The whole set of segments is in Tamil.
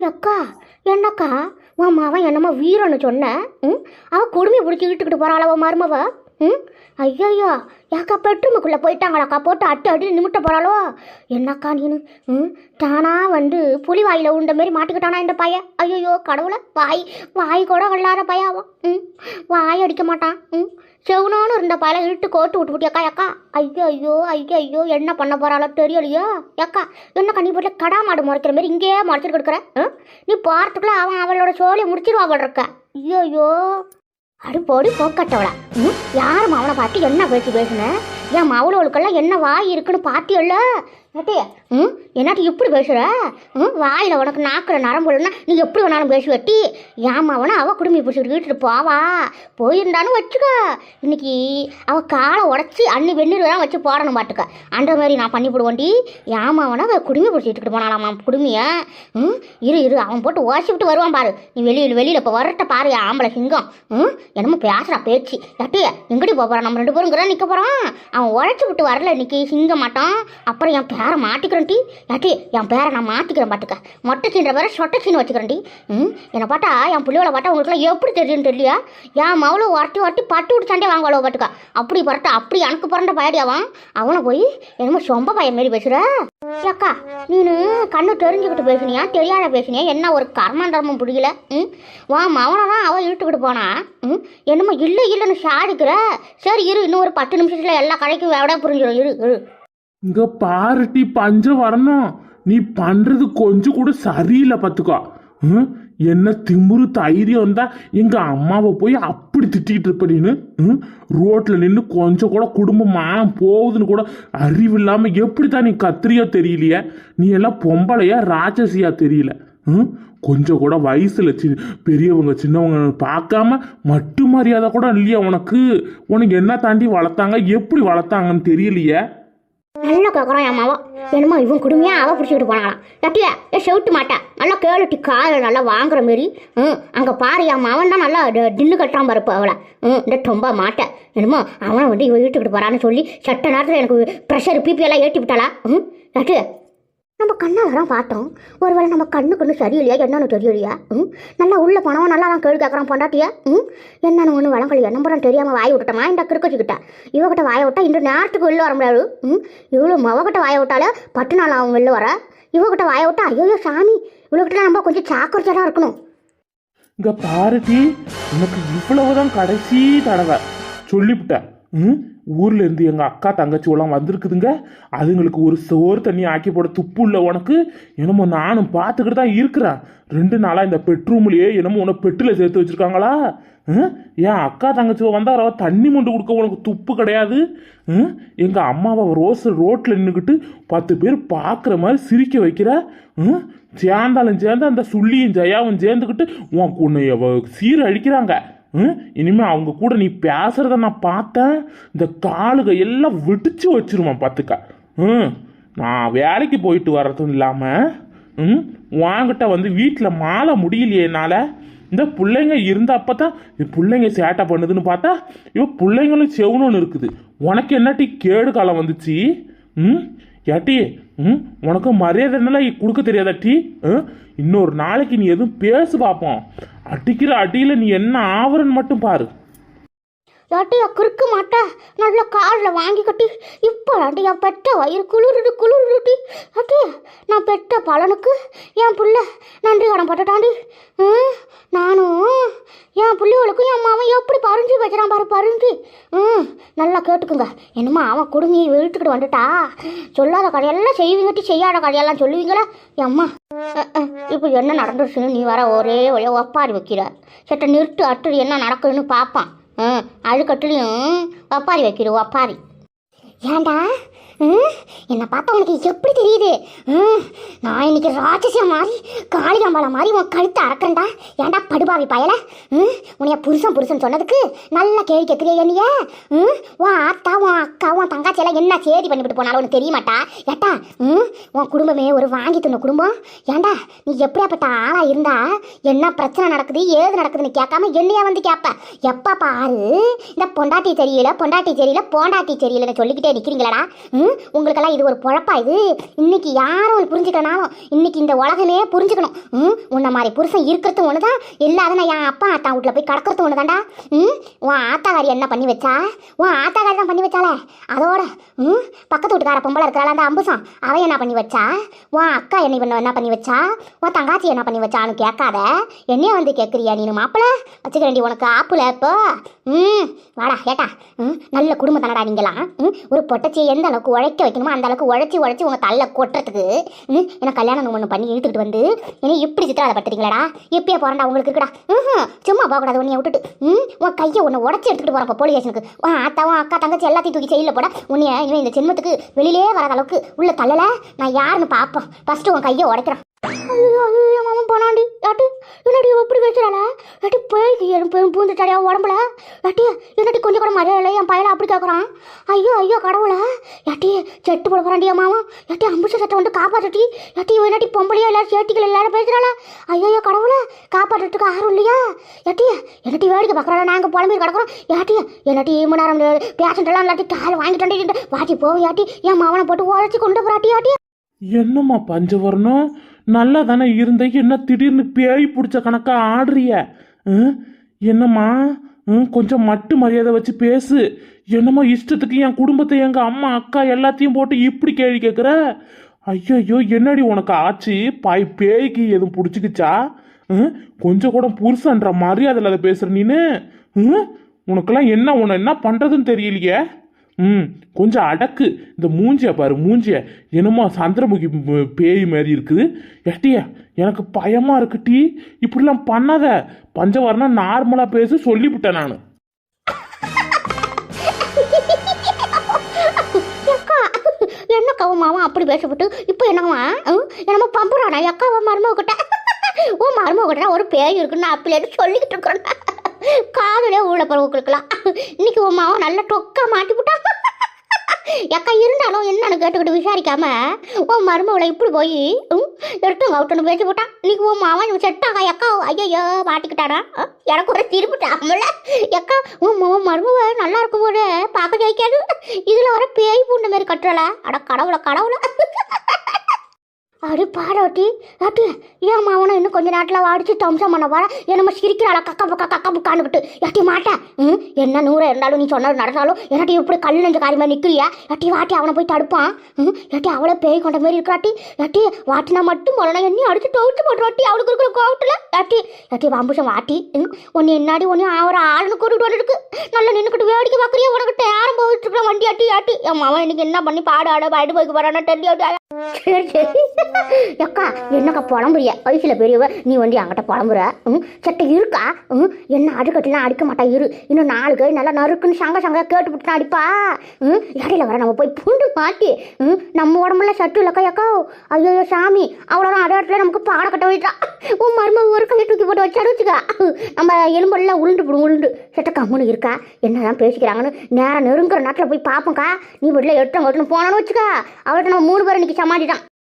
அக்கா என்னக்கா? உன் மாவன் என்னமோ வீரன்னு சொன்ன ம்? அவள் கொடுமையை பிடிச்சி இழுத்துக்கிட்டு போறாளா உன் மருமவ? ம்? ஐயோ யாக்கா பெட்ரூமுக்குள்ளே போயிட்டாங்களாக்கா? போட்டு அட்டு அடி நிமிட்ட போகிறாளோ என்னக்கா நீனு? ம்? தானா வந்து புலி வாயில் உண்ட மாரி மாட்டிக்கிட்டானா இந்த பையன்? ஐயோ கடவுளை வாய் வாய் கூட வெள்ளாத பையாவும் ம்? வாய் அடிக்க மாட்டான். ம்? செவனோன்னு இருந்த பையன் இழுட்டு கோட்டு விட்டு விட்டியாக்கா அக்கா ஐயோ ஐயோ ஐயோ ஐயோ என்ன பண்ண போகிறாளோ தெரியலையோ. அக்கா என்ன நீ போட்டு கடா மாடு முறைக்கிற மாதிரி இங்கேயே முறைச்சிட்டு கொடுக்குற? ம்? நீ போகிறதுக்குள்ளே அவன் அவளோட சோழியை முடிச்சிருவா அவள் இருக்க. ஐயோ ஐயோ அடு போடி போக்கட்டவளா யாரும் அவனை பார்த்து என்ன பேச்சு பேசுன? என் மவளவளுக்கெல்லாம் என்ன வாய் இருக்குன்னு பார்த்தியல்ல? ஏட்டி ம்? என்னாட்டி இப்படி பேசுற? ம்? வாயில் உனக்கு நாக்கில் நரம்புலன்னா நீ எப்படி வேணாலும் பேசு வெட்டி ஏமாவனா அவள் குடும்பி பிடிச்சிட்டு வீட்டுட்டு போவா. போயிருந்தான்னு வச்சுக்க. இன்னைக்கு அவள் காலை உடச்சி அன்னி வெந்நீர் வச்சு போடணும் பாட்டுக்க அந்த மாதிரி நான் பண்ணி போடுவோண்டி. ஏன் அவனை அவ பிடிச்சிட்டு போனாலாமா குடுமிய? ம்? இரு இரு. அவன் போட்டு ஓசி விட்டு வருவான் பாரு. நீ வெளியில் வெளியில் இப்போ வரட்ட பாரு ஆம்பளை சிங்கம். ம்? என்னமோ பேசுகிறா பேச்சு. ஏட்டி எங்கடி போக போகிறான் நம்ம ரெண்டு பேரும் நிற்க போகிறான் அவன் உழைச்சி விட்டு வரல இன்னைக்கு சிங்க மாட்டான் அப்புறம் என் பேரை மாட்டிக்கிறேன் டி? ஏட்டி என் பேரை நான் மாற்றிக்கிறேன் பாட்டுக்க மொட்டை சீன்ற பேரை சொட்டை சீனு வச்சுக்கிறேன் டி. ம்? என்னை பார்த்தா என் பிள்ளையோட பார்த்தா உங்களுக்குலாம் எப்படி தெரியும்னு தெரியலையா? என் மவளை ஒரட்டி ஒரட்டி பட்டு விட்டு சண்டே வாங்குவாளோ பாட்டுக்க அப்படி பரட்ட அப்படி எனக்கு பிறந்த பயடி அவன் அவனை போய் என்னமோ சொம்ப பையன் மாரி பேசுகிற அக்கா நீனு கண்ணு தெரிஞ்சுக்கிட்டு பேசுனியா? தெரியாத பேசுனியா? என்ன ஒரு கர்மாந்தரமும் பிடிக்கல ம்? வா மவனை தான் அவன் இழுத்துக்கிட்டு போனா? ம்? என்னமோ இல்லை இல்லைன்னு சாடிக்கிற சரி இரு இன்னும் ஒரு பத்து நிமிஷத்தில் எல்லா கடைக்கும் எவ்வளோ புரிஞ்சிடும் இரு இரு. இங்க பாருட்டி பஞ்சம் வரணும். நீ பண்றது கொஞ்சம் கூட சரியில்லை பார்த்துக்கோ. ம்? என்ன திமுரு தைரியம் இருந்தா எங்க அம்மாவை போய் அப்படி திட்டிகிட்டு இருப்பீன்னு ம்? ரோட்ல நின்று கொஞ்சம் கூட குடும்பம் மானம் போகுதுன்னு கூட அறிவு இல்லாம எப்படிதான் நீ கத்திரியா தெரியலையே? நீ எல்லாம் பொம்பளையா ராட்சசியா தெரியல. ம்? கொஞ்சம் கூட வயசுல சி பெரியவங்க சின்னவங்க பார்க்காம மட்டு மரியாதை கூட இல்லையா உனக்கு? உனக்கு என்ன தாண்டி வளர்த்தாங்க? எப்படி வளர்த்தாங்கன்னு தெரியலையே? என்ன கேட்குறான் என் மாவா. என்னமோ இவன் கொடுமையாக அவ பிடிச்சிக்கிட்டு போனாங்களாம். கட்டியா? ஏ செவிட்டு மாட்டேன் நல்லா கேளுட்டி காலை நல்லா வாங்குற மாரி. ம் அங்கே பாரு என் மாவன் தான் நல்லா டின்னு கட்டாம இருப்ப அவளை. ம் இந்த ரொம்ப மாட்டேன் என்னமோ அவனை வந்து இவன் வீட்டுக்கிட்டு போறான்னு சொல்லி சட்ட நேரத்தில் எனக்கு ப்ரெஷர் பிபி எல்லாம் ஏற்றி விட்டாளா ம் கட்டு. நம்ம கண்ணால் தான் பார்த்தோம். ஒருவேளை நம்ம கண்ணுக்கு ஒன்று சரியில்லையா? என்னன்னு தெரியலையா? ம்? நல்லா உள்ளே போனவன் நல்லா தான் கேள்வி கேட்குறான் பொண்டாட்டியா. ம்? என்னன்னு ஒன்று வளங்கலையா? நம்புறோம் தெரியாமல் வாய் விட்டுட்டோமா? இந்த கிறுக்கச்சிக்கிட்ட இவகிட்ட வாயை விட்டா இன்று நேரத்துக்கு வெளில வர முடியாது. ம்? இவ்வளோ மவகிட்ட வாயை விட்டாலே பத்து நாள் அவன் வெளில வர? இவகிட்ட வாயை விட்டா ஐயோ சாமி இவகிட்ட நம்ம கொஞ்சம் சாக்குறச்சா இருக்கணும். இங்கே பாரதி உனக்கு இவ்வளவுதான் கடைசி தடவை. சொல்லிவிட்டேன். ம்? இருந்து எங்கள் அக்கா தங்கச்சிவெல்லாம் வந்திருக்குதுங்க. அதுங்களுக்கு ஒரு சோறு தண்ணி ஆக்கி போட துப்பு இல்லை உனக்கு. என்னமோ நானும் பார்த்துக்கிட்டு தான் இருக்கிறேன். ரெண்டு நாளாக இந்த பெட்ரூம்லேயே என்னமோ உன பெட்டில் சேர்த்து வச்சுருக்காங்களா? ம்? என் அக்கா தங்கச்சியோ வந்தால் அவள் தண்ணி மொண்டு கொடுக்க உனக்கு துப்பு கிடையாது. ம்? எங்கள் அம்மாவை ரோஸ் ரோட்டில் நின்றுக்கிட்டு பத்து பேர் பார்க்குற மாதிரி சிரிக்க வைக்கிற. ம்? சேர்ந்தாலும் சேர்ந்து அந்த சுள்ளியும் ஜெயாவும் சேர்ந்துக்கிட்டு உன் உன்னை சீர் அழிக்கிறாங்க ம்? அவங்க கூட நீ பேசுகிறத நான் பார்த்தேன். இந்த காலுக எல்லாம் வெடிச்சு வச்சிருவான் பார்த்துக்க ம்? நான் வேலைக்கு போயிட்டு வர்றதும் இல்லாமல் ம்? வாங்கிட்ட வந்து வீட்டில் மாலை முடியலையே என்னால்? இந்த பிள்ளைங்க இருந்தப்போ தான் பிள்ளைங்க சேட்டை பண்ணுதுன்னு பார்த்தா இவன் பிள்ளைங்களும் செவணும்னு இருக்குது. உனக்கு என்னட்டி கேடு காலம் வந்துச்சு? ம்? ஏட்டி ம்? உனக்கு மரியாதை என்னெல்லாம் கொடுக்க தெரியாதாட்டி ம் இன்னொரு நாளைக்கு நீ எதுவும் பேசு பார்ப்போம் அடிக்கிற அடியில் நீ என்ன ஆவரன்னு மட்டும் பாரு. யாட்டியா குறுக்க மாட்டா நல்ல காரில் வாங்கி கட்டி இப்போ ஆண்டி என் பெட்ட வயிறு குளிருது குளிருடி ஆட்டி நான் பெட்ட பலனுக்கு என் புள்ள நன்றி கடன் பட்டுட்டாண்டி. ம் நானும் என் பிள்ளைகளுக்கும் என் மாமன் எப்படி பறிஞ்சு வைக்கிறான் பாரு பறிஞ்சு ம் நல்லா கேட்டுக்குங்க. என்னம்மா அவன் கொடுங்கி இழுத்துக்கிட்டு வந்துட்டா? சொல்லாத கதையெல்லாம் செய்வீங்கட்டி செய்யாத கடையெல்லாம் சொல்லுவீங்களா? எம்மா அம்மா இப்போ என்ன நடந்துருச்சுன்னு நீ வர ஒரே ஒரே ஒப்பாரி வைக்கிற. சட்ட நிறுத்து அட்டு என்ன நடக்குதுன்னு பார்ப்பான் ம் அழுக்கட்டுலையும் ஒப்பாரி வைக்கிறோம் ஒப்பாரி ஏண்டா? என்னை பார்த்தா உனக்கு எப்படி தெரியுது? ம்? நான் இன்னைக்கு ராட்சசியா மாதிரி காளிகாம்பாளை மாதிரி உன் கழுத்தை அறக்கண்டா ஏண்டா படுபாவி பயல? ம்? உன்னைய புருஷன் புருஷன் சொன்னதுக்கு நல்லா கேள்வி கேட்குறிய என்னைய? ம்? உன் ஆத்தா உன் அக்கா உன் தங்காச்சி எல்லாம் என்ன சேதி பண்ணிவிட்டு போனாலும் உனக்கு தெரிய மாட்டா? ஏட்டா ம்? உன் குடும்பமே ஒரு வாங்கி தின்ன குடும்பம்? ஏண்டா? நீ எப்படியாப்பட்ட ஆளாக இருந்தா என்ன பிரச்சனை நடக்குது ஏது நடக்குதுன்னு கேட்காம என்னையா வந்து கேட்ப எப்போ பாரு இந்த பொண்டாட்டி தெரியல பொண்டாட்டி தெரியல பொண்டாட்டி தெரியலன்னு சொல்லிக்கிட்டே நிற்கிறீங்களாடா ம்? உங்களுக்கெல்லாம் இது ஒரு பொழப்பா இது? இன்னைக்கு யாரும் இது இன்னைக்கு இந்த உலகமே புரிஞ்சுக்கணும். ம்? உன்ன மாதிரி புருஷன் இருக்கிறது ஒன்று தான் இல்லாத நான் என் அப்பா ஆத்தா வீட்டில் போய் கிடக்கிறது ஒன்று தான்டா ம்? உன் ஆத்தாக்காரி என்ன பண்ணி வச்சா? உன் ஆத்தாக்காரி தான் பண்ணி வச்சாலே அதோட ம்? பக்கத்து வீட்டுக்கார பொம்பளை இருக்கிறாள் அந்த அம்புசம்? அவன் என்ன பண்ணி வச்சா? உன் அக்கா என்ன பண்ண என்ன பண்ணி வச்சா? உன் தங்காச்சி என்ன பண்ணி வச்சான்னு கேட்காத. என்னைய வந்து கேட்குறியா நீ மாப்பிள்ள வச்சுக்கிறேன்டி உனக்கு ஆப்பிள இப்போ ம்? வாடா கேட்டா. ம்? நல்ல குடும்பம் தானடா நீங்களாம் ம்? ஒரு பொட்டச்சியை எந்த அளவுக்கு உழைக்க வைக்கணுமோ அந்த அளவுக்கு உழைச்சி உழைச்சி உங்கள் தள்ள கொட்டுறதுக்கு ம் என்ன கல்யாணம் ஒன்று பண்ணி இழுத்துக்கிட்டு வந்து என்ன இப்படி சித்திராத பட்டுறீங்களாடா இப்பயே போறேன்டா உங்களுக்கு இருக்குடா? ம் சும்மா போகக்கூடாது உன்னைய விட்டுட்டு. ம் உன் கையை உன்னை உடச்சி எடுத்துகிட்டு போகிறப்ப போலீஸ் ஸ்டேஷனுக்கு உன் அத்தாவும் அக்கா தங்கச்சி எல்லாத்தையும் தூக்கி செயலில் போட உன்னைய இவன் இந்த ஜென்மத்துக்கு வெளியிலே வராத அளவுக்கு உள்ள தள்ளல நான் யாருன்னு பார்ப்போம். ஃபஸ்ட்டு உன் கையை உடைக்கிறேன் யாட்டு என்னடி இப்படி பேசுறாளா? யாட்டி பேய்க்கு என் பெரும் பூந்துட்டாடியா உடம்புல. யாட்டி என்னடி கொஞ்சம் கூட மரியாதை என் பையனை அப்படி கேட்குறான் ஐயோ ஐயோ கடவுளா. யாட்டி செட்டு போட போறாண்டியா மாமா. யாட்டி அம்புஷ சட்டை வந்து காப்பாற்றி யாட்டி என்னடி பொம்பளையா எல்லாரும் சேட்டிகள் எல்லாரும் பேசுறாளா? ஐயோ ஐயோ கடவுளா. காப்பாற்றுறதுக்கு யாரும் இல்லையா? யாட்டி என்னட்டி வேடிக்கை பார்க்குறாளா? நாங்கள் புலம்பி கிடக்குறோம். யாட்டி என்னட்டி மணி நேரம் பேஷண்ட் எல்லாம் இல்லாட்டி கால் வாங்கிட்டு வாட்டி போவோம் யாட்டி என் மாவனை போட்டு உழைச்சி கொண்டு போறாட்டி யாட்டி என்னம்மா பஞ்சவர்ணம்? நல்லா தானே இருந்த என்ன திடீர்னு பேய் பிடிச்ச கணக்காக ஆடுறிய? ம்? என்னம்மா? ம், கொஞ்சம் மட்டு மரியாதை வச்சு பேசு. என்னம்மா இஷ்டத்துக்கு என் குடும்பத்தை எங்கள் அம்மா அக்கா எல்லாத்தையும் போட்டு இப்படி கேள்வி கேட்குற ஐயோ என்னடி உனக்கு ஆச்சு? பாய் பேய்க்கு எதுவும் பிடிச்சிக்கிச்சா? ம்? கொஞ்சம் கூட புருஷன்ற மரியாதையில் அதை பேசுகிற நீனு. ம்? உனக்கெல்லாம் என்ன உன்னை என்ன பண்ணுறதுன்னு தெரியலையே? ம் கொஞ்சம் அடக்கு. இந்த மூஞ்சிய பாரு மூஞ்சிய. என்னமோ சந்திரமுகி பேய் மாதிரி இருக்குது. எட்டிய எனக்கு பயமாக இருக்கு டீ. இப்படிலாம் பண்ணாத. பஞ்சவர்ணம் நார்மலாக பேச சொல்லிவிட்டேன் நான். அக்கா என்னக்கா உன் மாமா அப்படி பேசப்பட்டு? இப்போ என்னம்மா என்னமோ பம்புறானா எக்கா உன் மருமக உன் மருமகிட்ட ஒரு பேய் இருக்குன்னு நான் சொல்லிக்கிட்டு இருக்கிறேன். காதலே ஊழ பருவங்களுக்குலாம் இன்னைக்கு உன் மாவன் நல்லா டொக்கா மாட்டி விட்டா எக்கா இருந்தாலும் என்னன்னு கேட்டுக்கிட்டு விசாரிக்காம உன் மருமகளை இப்படி போய் எடுத்து எடுத்துங்க அவுட்டுன்னு பேசி போட்டான் இன்னைக்கு உன் மாவன் செட்டாக்கா எக்கா ஐயோ மாட்டிக்கிட்டானா? எனக்கு ஒரு திரும்பிட்டாமல எக்கா உன் உன் மருமக நல்லா இருக்கும் போது பார்க்க ஜெயிக்காது. இதுல வர பேய் பூண்ட மாதிரி கட்டுறல. அட கடவுளை கடவுளை. அடி பாடாட்டி ஆட்டி ஏன் மாவனை இன்னும் கொஞ்ச நேரத்தில் வாடிச்சு தம்சம் பண்ண போற. என்னமோ சிரிக்கிறாளா கக்க புக்கா கக்க புக்கான்னுக்கிட்டு ஏட்டி மாட்டேன் ம் என்ன நூறு இருந்தாலும் நீ சொன்னது நடந்தாலும் என்னாட்டி இப்படி கல் நெஞ்ச காரியமாக நிற்கிறியா ஏட்டி வாட்டி அவனை போய் தடுப்பான். ம் யாட்டி அவளை பேய் கொண்ட மாதிரி இருக்கிறாட்டி ஏட்டி வாட்டினா மட்டும் போலனா எண்ணி அடிச்சு டவுச்சு போட்டு அவளுக்கு இருக்கிற கோவத்தில். ஏட்டி யாட்டி வம்புஷம் வாட்டி. ம் என்னாடி ஒன்று ஒரு ஆளுன்னு கூட்டிட்டு வந்துருக்கு நல்லா நின்றுக்கிட்டு வேடிக்கை பார்க்குறியா? உனக்கு நேரம் போயிட்டு இருக்கிற வண்டி ஆட்டி ஆட்டி என் மாவன் இன்னைக்கு என்ன பண்ணி பாடு ஆட பாடு போய்க்கு போறானா டெல்லி ஆட்டி சரி சரி. அக்கா என்னக்கா புலம்புறிய? வயசுல பெரியவ நீ வந்து என்கிட்ட புலம்புற? ம்? சட்டை இருக்கா? ம்? என்ன அடுக்கட்டுலாம் அடிக்க மாட்டா இரு. இன்னும் நாலு கை நல்லா நறுக்குன்னு சங்க சங்க கேட்டுவிட்டு அடிப்பா? ம்? இடையில வர நம்ம போய் பூண்டு மாட்டி ம்? நம்ம உடம்புல சட்டு இல்லக்கா அக்கா ஐயோ சாமி. அவ்வளோதான் அதே இடத்துல நமக்கு பாட கட்ட போயிட்டா உன் மரும ஒரு கையை தூக்கி போட்டு வச்சாரு வச்சுக்கா. நம்ம எலும்பெல்லாம் உளுண்டு போடும் உளுண்டு சட்டை கம்முன்னு இருக்கா? என்னதான் பேசிக்கிறாங்கன்னு நேரம் நெருங்குற நாட்டில் போய் பார்ப்போம்க்கா நீ வீட்டில் எட்டு ஒட்டுன்னு போனான்னு வச்சுக்கா. அவள்கிட்ட நம்ம மூணு பேர் இன்னைக்கு 小猫就长。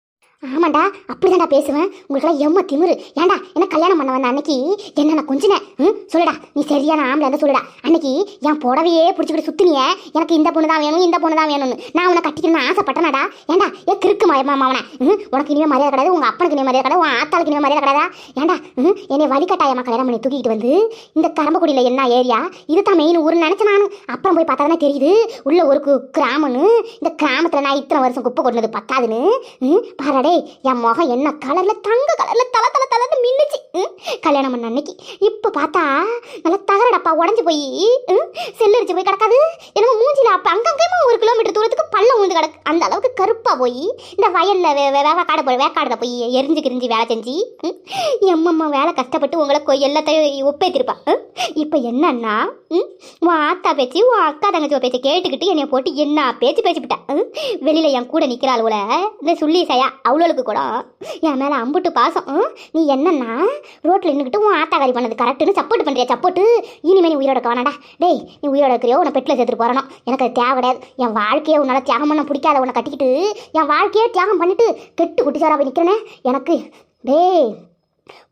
ஆமாண்டா அப்படிதான்டா பேசுவேன். உங்களுக்கெல்லாம் எம்ம திமிரு. ஏன்டா என்ன கல்யாணம் பண்ண வந்த அன்னைக்கு? என்ன நான் கொஞ்சினேன்? ம் சொல்லுடா. நீ சரியான ஆம்பளை இருந்தா சொல்லுடா. அன்னைக்கு என் புடவையே பிடிச்சிக்கிட்டு சுத்தினிய. எனக்கு இந்த பொண்ணு தான் வேணும் இந்த பொண்ணு தான் வேணும்னு. நான் உன்னை கட்டிக்கணும்னு ஆசைப்பட்டேனாடா. ஏண்டா ஏ கிறுக்கு மயமா அவனை ம் உனக்கு இனிமே மரியாதை கிடையாது உங்கள் அப்பனுக்கு இனிமே மரியாதை கிடையாது உன் ஆத்தாளுக்கு இனிமே மரியாதை கிடையாதா? ஏன்டா ம் என்னை வழிகட்டாயமா கல்யாணம் பண்ணி தூக்கிட்டு வந்து? இந்த கரம்பக்குடியில் என்ன ஏரியா? இதுதான் மெயின் ஊர்னு நினச்சேன் நான். அப்புறம் போய் பார்த்தா தானே தெரியுது. உள்ள ஒரு கு- கிராமம்னு. இந்த கிராமத்தில் நான் இத்தனை வருஷம் குப்பை கொண்டது பத்தாதுன்னு. ம் பாராடே. என் முகம் என்ன கலர்ல தங்க கலர்ல தல தல தலன்னு மின்னுச்சு ம்? கல்யாணம் பண்ண அன்னைக்கு. இப்போ பார்த்தா நல்லா தகரடப்பா உடஞ்சி போய் ம் செல்லரிச்சு போய் கிடக்காது. என்னமோ மூஞ்சில அப்போ அங்கங்கேயுமா ஒரு கிலோமீட்டர் தூரத்துக்கு பள்ளம் உந்து கிடக்கு. அந்த அளவுக்கு கருப்பாக போய் இந்த வயலில் வே வே- வேக்காடு போய் வேக்காடுல போய் எரிஞ்சு கிரிஞ்சு வேலை செஞ்சு ம், எம்மம்மா வேலை கஷ்டப்பட்டு உங்களை கொய் எல்லாத்தையும் ஒப்பேத்திருப்பா இப்போ என்னன்னா உன் ஆத்தா பேச்சு உன் அக்கா தங்கச்சி பேச்சை கேட்டுக்கிட்டு என்னை போட்டு என்ன பேச்சு பேசிவிட்டேன் வெளியில் என் கூட நிற்கிறாள் இந்த சுள்ளி சையா அவ்வளோளுக்கு கூட என் மேலே அம்புட்டு பாசம் ம்? நீ என்னன்னா ரோட்டில் நின்றுக்கிட்டு உன் ஆத்தாகாரி பண்ணது கரெக்டுன்னு சப்போர்ட் பண்ணுறியா சப்போர்ட்டு இனிமேல் நீ உயிரோட வேணாடா டேய் நீ உயிரோட இருக்கிறியோ? உன்னை பெட்டில் சேர்த்துட்டு போறணும் எனக்கு அது தேவை கிடையாது. என் வாழ்க்கையை உன்னால் தியாகம் பண்ண பிடிக்காத உன்னை கட்டிக்கிட்டு என் வாழ்க்கையே தியாகம் பண்ணிட்டு கெட்டு குட்டிச்சாரா போய் நிற்கிறேனே எனக்கு டேய்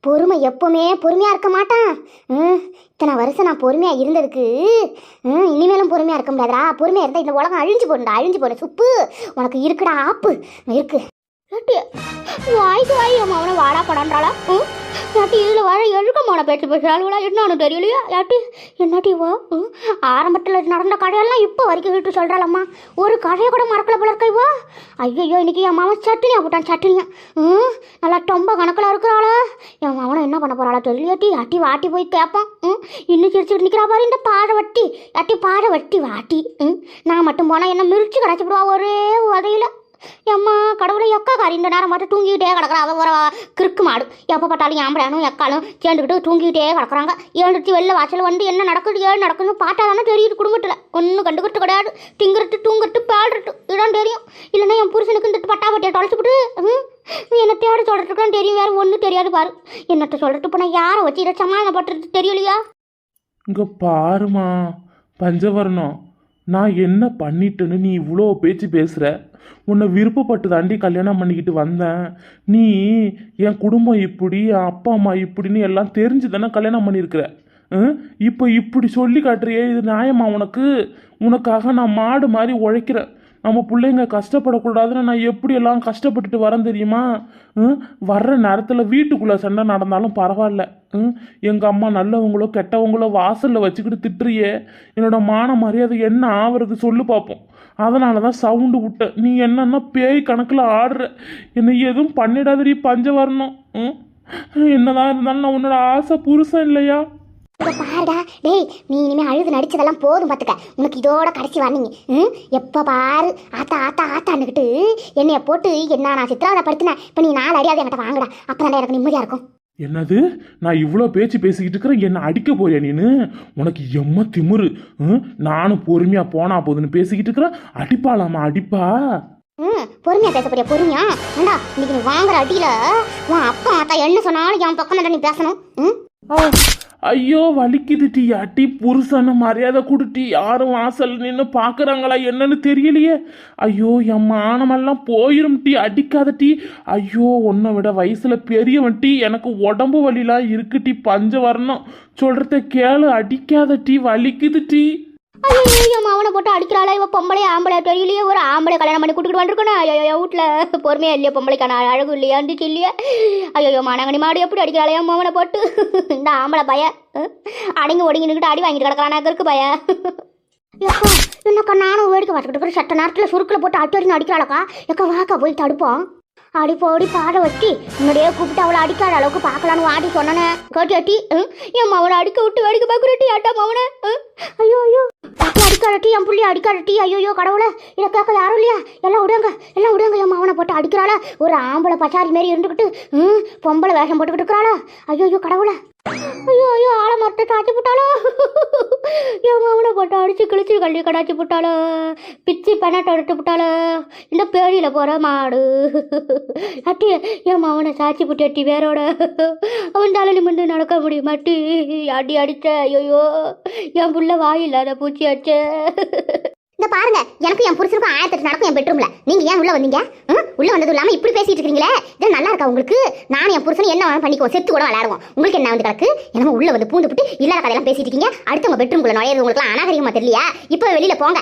பொறுமை எப்போவுமே பொறுமையாக இருக்க மாட்டான். ம், இத்தனை வருஷம் நான் பொறுமையாக இருந்ததுக்கு ம், இனிமேலும் பொறுமையாக இருக்க முடியாதுடா. பொறுமையாக இருந்தால் இந்த உலகம் அழிஞ்சு போடுண்டா அழிஞ்சு போடு சுப்பு. உனக்கு இருக்குடா ஆப்பு. இருக்கு. வாய்க்கு வாய் அம்மா அவனை வாடா படான்றாளா? ம்? ஏட்டி இதில் வர எழுக்கமான பேச்சு பேசுகிறாளுங்களா என்னன்னு தெரியலையா? ஏட்டி என்னட்டி வா ம் ஆரம்பத்தில் நடந்த கடையெல்லாம் இப்போ வரைக்கும் வீட்டு சொல்கிறாளம்மா ஒரு கடையை கூட மறக்கல போல இருக்க இவா ஐயோ இன்னைக்கு என் மாமன் சட்டினியா போட்டான் சட்னியா ம் நல்லா ரொம்ப கணக்கில் இருக்கிறாளா? என் மாமனை என்ன பண்ண போகிறாளா தெரியலையாட்டி. யாட்டி வாட்டி போய் கேட்பான் ம் இன்னும் சிரிச்சுட்டு நிற்கிறா பாரு இந்த பாட வட்டி. யாட்டி பாட வட்டி வாட்டி ம் நான் மட்டும் போனால் என்ன மிரிச்சு கிடச்சி விடுவா ஒரே உதையில் எம்மா கடவுளை எக்காக்கா ரெண்டு இந்த நேரம் மட்டும் தூங்கிக்கிட்டே கிடக்குறா. அவள் ஒரு கிறுக்கு மாடு. எப்போ பார்த்தாலும் ஆம்பளையானும் எக்காலும் சேர்ந்துக்கிட்டு தூங்கிக்கிட்டே கிடக்குறாங்க. எழுந்துச்சு வெளில வாசல் வந்து என்ன நடக்குது ஏன் நடக்குதுன்னு பார்த்தா தானே தெரியுது குடும்பத்தில். ஒன்றும் கண்டுக்கிட்டு கிடையாது. திங்கிறது தூங்கிட்டு பாடுறது. இதான் தெரியும். இல்லைன்னா என் புருஷனுக்கு இந்த பட்டாப்பட்டியை தொலைச்சிவிட்டு என்ன தேட சொல்கிறதுக்குன்னு தெரியும். வேறு ஒன்றும் தெரியாது பாரு. என்னத்த சொல்கிறது இப்போ நான் யாரை வச்சு இதை சமாதானப்படுறது தெரியலையா? இங்கே பாருமா பஞ்சவர்ணம். நான் என்ன பண்ணிட்டேன்னு நீ இவ்வளோ பேச்சு பேசுகிற உன்னை விருப்பப்பட்டு தாண்டி கல்யாணம் பண்ணிக்கிட்டு வந்தேன். நீ என் குடும்பம் இப்படி என் அப்பா அம்மா இப்படின்னு எல்லாம் தெரிஞ்சு தானே கல்யாணம் பண்ணியிருக்கிற? இப்போ இப்படி சொல்லி காட்டுறியே இது நியாயமா உனக்கு? உனக்காக நான் மாடு மாதிரி உழைக்கிறேன். நம்ம பிள்ளைங்க கஷ்டப்படக்கூடாதுன்னு நான் எப்படியெல்லாம் கஷ்டப்பட்டுட்டு வரேன் தெரியுமா? ம்? வர்ற நேரத்தில் வீட்டுக்குள்ளே சண்டை நடந்தாலும் பரவாயில்ல. ம்? எங்கள் அம்மா நல்லவங்களோ கெட்டவங்களோ வாசலில் வச்சுக்கிட்டு திட்டுறியே. என்னோட மான மரியாதை என்ன ஆவறது சொல்லு பார்ப்போம் அதனால தான் சவுண்டு விட்டேன். நீ என்னன்னா பேய் கணக்கில் ஆடுற. என்னை எதுவும் பண்ணிடாதடி பஞ்ச வரணும் ம்? என்னதான் இருந்தாலும் நான் உன்னோட ஆசை புருஷன் இல்லையா? இதை பாருடா டேய் நீ இனிமே அழுது நடிச்சதெல்லாம் போதும் பார்த்துக்க உனக்கு இதோட கடைசி வரணிங்க ம்? எப்போ பாரு ஆத்தா ஆத்தா ஆத்தான்னுக்கிட்டு என்னைய போட்டு என்ன நான் சித்திராவதை படுத்தினேன். இப்போ நீ நாலு அடியாவது என்கிட்ட வாங்கடா. அப்போ எனக்கு நிம்மதியாக இருக்கும். என்னது? நான் இவ்வளோ பேச்சு பேசிக்கிட்டு இருக்கிறேன் என்னை அடிக்க போறியா நீனு? உனக்கு எம்ம திமிரு. ம்? நானும் பொறுமையாக போனா போதுன்னு பேசிக்கிட்டு இருக்கிறேன் அடிப்பாளாமா அடிப்பா? ம் பொறுமையாக பேச போறியா பொறுமையா? ஏண்டா இன்னைக்கு நீ வாங்குற அடியில் உன் அப்பா ஆத்தா என்ன சொன்னாலும் என் பக்கம் தான் நீ பேசணும். ம்? ஐயோ வலிக்குது டீ. அட்டி புருஷன்னு மரியாதை கொடுட்டி யாரும் வாசல் நின்று பார்க்குறாங்களா என்னன்னு தெரியலையே. ஐயோ என் மானமெல்லாம் போயிரும் டீ. அடிக்காத டீ. ஐயோ உன்னை விட வயசில் பெரியவன் டீ. எனக்கு உடம்பு வலிலாம் இருக்கு டீ. பஞ்ச வரணும் சொல்கிறத கேளு. அடிக்காத டீ. வலிக்குது டீ. ஐயோ அவனை போட்டு அடிக்கிறாளா இவ பொம்பளை ஆம்பளை தெரியலையே ஒரு ஆம்பளை கல்யாணம் பண்ணி கூட்டிட்டு வந்திருக்கணும். ஐயோ வீட்டில் பொறுமையாக இல்லையா பொம்பளைக்கான அழகு இல்லையான்னு இல்லையா? ஐயோ மனங்கனி மாடு எப்படி அடிக்கிறாளே என் மவனை போட்டு. இந்த ஆம்பளை பய அடங்கி ஒடுங்கிட்டு அடி வாங்கிட்டு கிடக்கிறானா இருக்கு பய. என்னக்கா நானும் வேடிக்கை பார்த்துக்கிட்டு சட்ட நேரத்தில் சுருக்கில் போட்டு அடி அடின்னு அடிக்கிறாளக்கா. எக்கா வாக்கா போய் தடுப்போம். அடி போடி பாட வச்சு முன்னாடியே கூப்பிட்டு அவளை அடிக்காத அளவுக்கு பார்க்கலான்னு வாடி சொன்னனே. கேட்டி அட்டி என் மவனை அடிக்க விட்டு வேடிக்கை பார்க்குறட்டி அட்டா மவனை ம், ஐயோ ஐயோ. அட்டி என் புள்ளி அடிக்காரட்டி ஐயோ ஐயோ இதை கேட்க யாரும் இல்லையா? எல்லாம் விடுங்க எல்லாம் விடுங்க. என் மாவனை போட்டு அடிக்கிறாளா. ஒரு ஆம்பளை பச்சாரி மாரி இருந்துக்கிட்டு ம் பொம்பளை வேஷம் போட்டுக்கிட்டு இருக்கிறாளா. ஐயோ கடவுள. ஐயோ ஐயோ ஆளை மரத்தை காய்ச்சி போட்டாளோ. என் மாவனை போட்டு அடிச்சு கிழிச்சு கள்ளி கடாச்சி போட்டாளோ. பிச்சு பெண்ணாட்டை எடுத்து போட்டாளோ. இந்த பேடியில் போகிற மாடு. அட்டி என் மாவனை சாச்சி போட்டு அட்டி வேரோட. அவன் தலை நிமிந்து நடக்க முடியுமாட்டி அடி அடிச்ச ஐயோ. என் புள்ள வாய் இல்லாத பூச்சி அடிச்ச. இந்த பாருங்க எனக்கு என் புருஷனுக்கும் ஆயிரத்தி நடக்கும் என் பெட்ரூம்ல. நீங்க ஏன் உள்ள வந்தீங்க? ம்? உள்ள வந்தது இல்லாம இப்படி பேசிட்டு இருக்கீங்களே? இது நல்லா இருக்கா உங்களுக்கு? நானும் என் புருஷன் என்ன வேணாலும் பண்ணிக்குவோம். செத்து கூட விளையாடுவோம். உங்களுக்கு என்ன வந்து கிடக்கு? என்னமோ உள்ள வந்து பூந்து விட்டு இல்லாத கதையெல்லாம் பேசிட்டு இருக்கீங்க. அடுத்தவங்க பெட்ரூம்குள்ள நுழையிறது உங்களுக்கு அநாகரிகமா தெரியலையா? இப்போ வெளியில போங்க.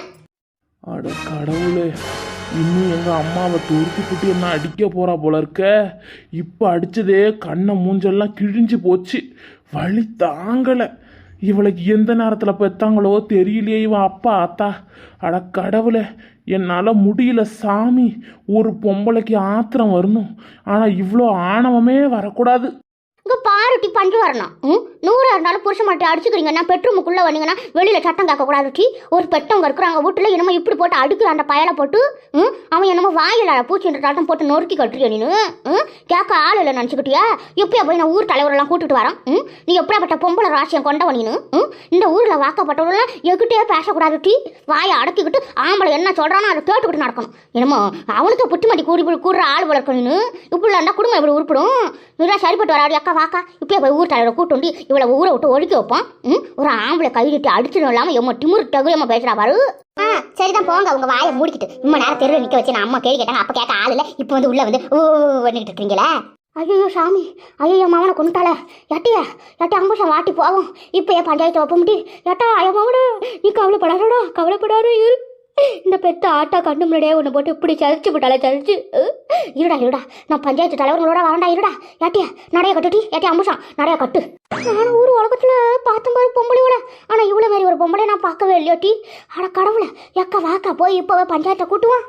அட கடவுளே இன்னும் எங்கள் அம்மாவை துருத்தி புட்டி என்ன அடிக்க போறா போல இருக்க? இப்போ அடிச்சதே கண்ணை மூஞ்செல்லாம் கிழிஞ்சு போச்சு. வலி தாங்கலை. இவளுக்கு எந்த நேரத்தில் பெத்தாங்களோ தெரியலையே இவன் அப்பா அத்தா. அட கடவுளே என்னால் முடியல சாமி. ஒரு பொம்பளைக்கு ஆத்திரம் வரணும். ஆனால் இவ்வளோ ஆணவமே வரக்கூடாது. இப்போ பாருட்டி பஞ்சு வரணும். ம்? நூறு இருந்தாலும் புருஷன் மட்டும் அடிச்சுக்கிறீங்கன்னா பெட்ரூமுக்குள்ளே வந்தீங்கன்னா வெளியில் சட்டம் கேட்கக்கூடாது டீ. ஒரு பெட்டவங்க இருக்கிறாங்க வீட்டில் என்னமோ இப்படி போட்டு அடிக்கிற அந்த பயலை போட்டு. ம்? அவன் என்னமோ வாயில பூச்சின்ற போட்டு நொறுக்கி கட்டுறிய நீனு? ம்? கேட்க இல்லை நினச்சிக்கிட்டியா எப்படியா போய் நான் ஊர் தலைவரெல்லாம் கூட்டிட்டு வரேன் ம் நீ எப்படியாப்பட்ட பொம்பளை ராசியம் கொண்டவனின்னு ம் இந்த ஊர்ல வாக்கப்பட்டவங்களாம் எகிட்டே பேசக்கூடாது டீ வாயை அடக்கிக்கிட்டு ஆம்பளை என்ன சொல்றானோ அதை கேட்டுக்கிட்டு நடக்கணும் என்னமோ அவனுக்கு புட்டுமட்டி கூடி கூடுற ஆள் வளர்க்கணும்னு இப்படி இருந்தா குடும்பம் எப்படி உருப்பிடும் இதெல்லாம் சரிப்பட்டு வராடி அக்கா வாக்கா இப்பயே போய் ஊர் தலைவரை கூட்டு இவளை ஊரை விட்டு ஒழுக்கி வைப்போம் ம் ஒரு ஆம்பளை கையிட்டு அடிச்சிடும் இல்லாமல் எம்ம திமுரு தகுதியம்மா பேசுறா பாரு ஆ சரிதான் போங்க உங்க வாயை மூடிக்கிட்டு இம்மா நேரம் தெருவில் நிற்க வச்சு நான் அம்மா கேள்வி கேட்டாங்க அப்போ கேட்க ஆள் இல்லை இப்போ வந்து உள்ள வந்து ஓ பண்ணிக்கிட்டு இருக்கீங்களா ஐயோ சாமி. ஐயோ மாவனை கொண்டுட்டால எட்டிய எட்டி அம்புஷம் வாட்டி போவோம். இப்போ என் பஞ்சாயத்தை ஒப்ப முடி எட்டா ஐயோ மாவன நீ கவலைப்படாதடா கவலைப்படாத இரு. இந்த பெத்த ஆட்டா கண்டு முன்னாடியே உன்னை போட்டு இப்படி சலிச்சு விட்டால சலிச்சு. இருடா இருடா. நான் பஞ்சாயத்து தலைவர்களோட வரண்டா இருடா. ஏட்டியா நடைய கட்டுட்டி ஏட்டி அம்புஷம் நடைய கட்டு. நானும் ஊர் உலகத்தில் பார்த்த மாதிரி பொம்பளையோட ஆனால் இவ்வளோ மாரி ஒரு பொம்பளை நான் பார்க்கவே இல்லையோட்டி ஆனால் கடவுளை எக்க வாக்கா போய் இப்போவே பஞ்சாயத்தை கூட்டுவான்.